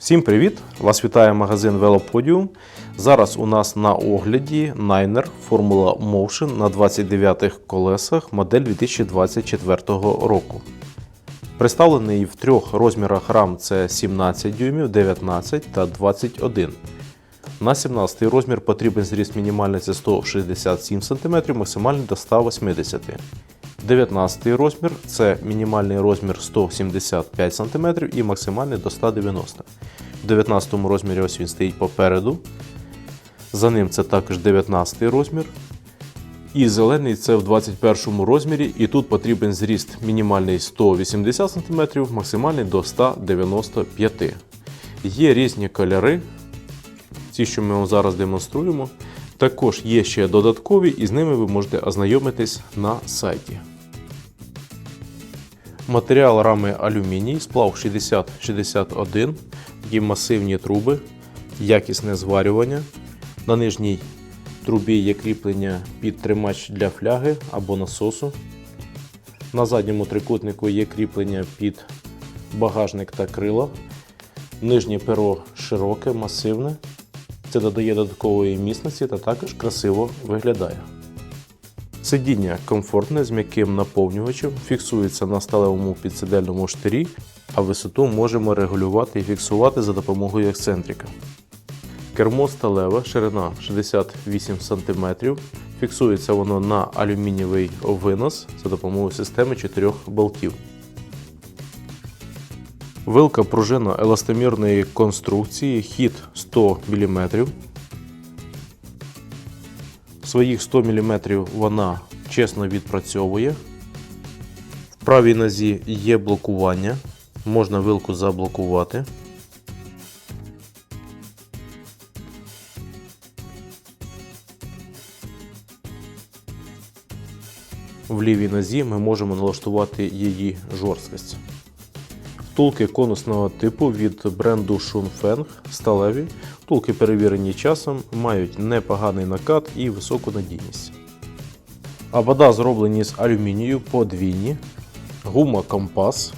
Всім привіт! Вас вітає магазин Велоподіум. Зараз у нас на огляді Niner Formula Motion на 29 колесах модель 2024 року. Представлений в трьох розмірах рам це 17 дюймів, 19 та 21. На 17 розмір потрібен зріст мінімальний це 167 см, максимальний до 180 см. 19 розмір це мінімальний розмір 175 см і максимальний до 190 В 19 розмірі ось він стоїть попереду. За ним це також 19 розмір. І зелений це в 21 розмірі, і тут потрібен зріст мінімальний 180 см, максимальний до 195 Є різні кольори, ці, що ми вам зараз демонструємо. Також є ще додаткові, і з ними ви можете ознайомитись на сайті. Матеріал рами алюміній, сплав 6061, є масивні труби, якісне зварювання. На нижній трубі є кріплення під тримач для фляги або насосу. На задньому трикутнику є кріплення під багажник та крила. Нижнє перо широке, масивне. Це додає додаткової міцності та також красиво виглядає. Сидіння комфортне з м'яким наповнювачем, фіксується на сталевому підсидельному штирі, а висоту можемо регулювати і фіксувати за допомогою ексцентрика. Кермо сталеве, ширина 68 см. Фіксується воно на алюмінієвий винос за допомогою системи 4 болтів. Вилка пружина еластомірної конструкції, хід 100 мм. Своїх 100 мм вона чесно відпрацьовує. В правій нозі є блокування, можна вилку заблокувати. В лівій нозі ми можемо налаштувати її жорсткість. Втулки конусного типу від бренду Shunfeng сталеві. Втулки перевірені часом, мають непоганий накат і високу надійність. Абада зроблені з алюмінію подвійні. Гума компас.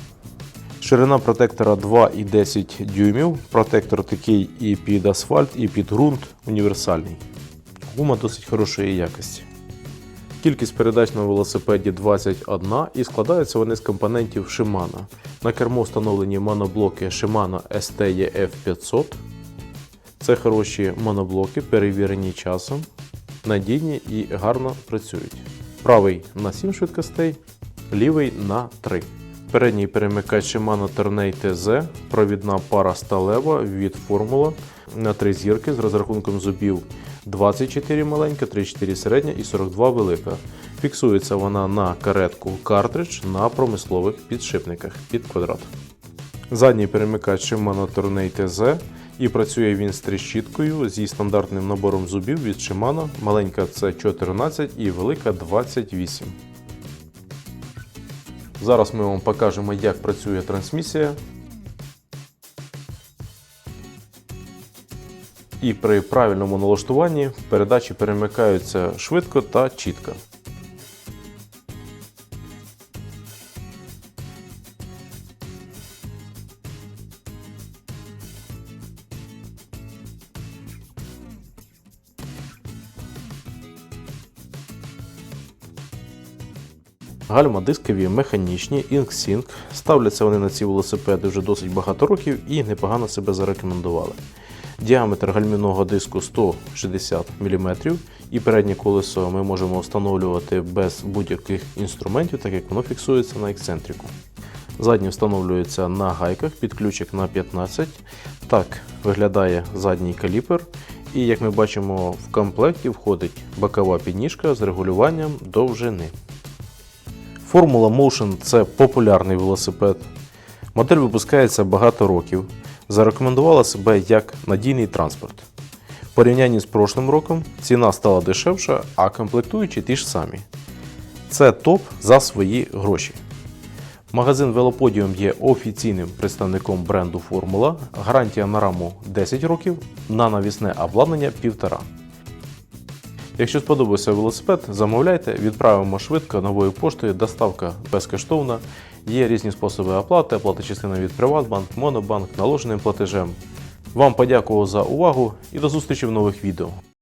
Ширина протектора 2,10 дюймів. Протектор такий і під асфальт, і під ґрунт універсальний. Гума досить хорошої якості. Кількість передач на велосипеді 21 і складаються вони з компонентів Shimano. На кермо встановлені моноблоки Shimano STEF 500. Це хороші моноблоки, перевірені часом, надійні і гарно працюють. Правий на 7 швидкостей, лівий на 3. Передній перемикач Shimano Tourney TZ, провідна пара сталева від Формула на 3 зірки з розрахунком зубів 24 маленька, 34 середня і 42 велика. Фіксується вона на каретку картридж на промислових підшипниках під квадрат. Задній перемикач Shimano Tourney TZ і працює він з тріщіткою зі стандартним набором зубів від Shimano. Маленька це 14 і велика 28. Зараз ми вам покажемо, як працює трансмісія. І при правильному налаштуванні передачі перемикаються швидко та чітко. Гальма дискові механічні, InkSync. Ставляться вони на ці велосипеди вже досить багато років і непогано себе зарекомендували. Діаметр гальмівного диску 160 мм, і переднє колесо ми можемо встановлювати без будь-яких інструментів, так як воно фіксується на ексцентрику. Задній встановлюється на гайках під ключик на 15. Так виглядає задній каліпер. І як ми бачимо, в комплекті входить бокова підніжка з регулюванням довжини. Формула Motion це популярний велосипед. Модель випускається багато років. Зарекомендувала себе як надійний транспорт. В порівнянні з прошлим роком ціна стала дешевша, а комплектуючі ті ж самі. Це топ за свої гроші. Магазин Велоподіум є офіційним представником бренду Формула. Гарантія на раму 10 років, на навісне обладнання 1,5. Якщо сподобався велосипед, замовляйте, відправимо швидко новою поштою, доставка безкоштовна. Є різні способи оплати, оплата частина від Приватбанк, Монобанк, наложеним платежем. Вам подякував за увагу і до зустрічі в нових відео.